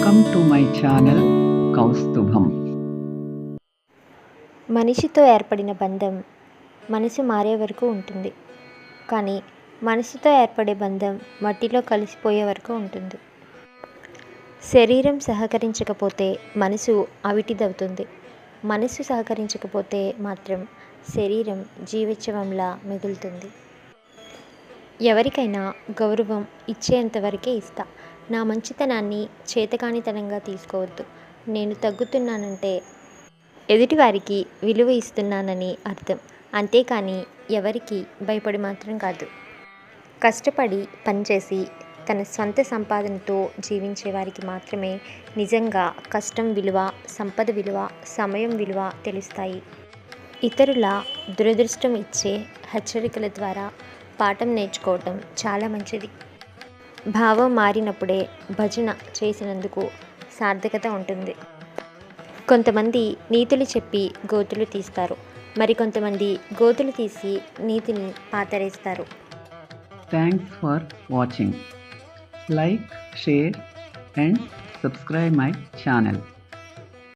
Welcome to my channel కౌస్తుభం మనిషితో ఏర్పడిన బంధం మనసు మారే వరకు ఉంటుంది. కానీ మనసుతో ఏర్పడే బంధం మట్టిలో కలిసిపోయే వరకు ఉంటుంది. శరీరం సహకరించకపోతే మనసు అవిటిదవుతుంది. మనసు సహకరించకపోతే మాత్రం శరీరం జీవోత్సవంలా మిగులుతుంది. ఎవరికైనా గౌరవం ఇచ్చేంతవరకే ఇస్తా. నా మంచితనాన్ని చేతకానితనంగా తీసుకోవద్దు. నేను తగ్గుతున్నానంటే ఎదుటివారికి విలువ ఇస్తున్నానని అర్థం. అంతేకాని ఎవరికి భయపడి మాత్రం కాదు. కష్టపడి పనిచేసి తన సొంత సంపాదనతో జీవించే వారికి మాత్రమే నిజంగా కష్టం విలువ సంపద విలువ సమయం విలువ తెలుస్తాయి. ఇతరుల దురదృష్టం ఇచ్చే హెచ్చరికల ద్వారా పాఠం నేర్చుకోవటం చాలా మంచిది. భావం మారినప్పుడే భజన చేసినందుకు సార్థకత ఉంటుంది. కొంతమంది నీతులు చెప్పి గోతులు తీస్తారు. మరికొంతమంది గోతులు తీసి నీతిని పాతరేస్తారు. Thanks for watching like share and subscribe my channel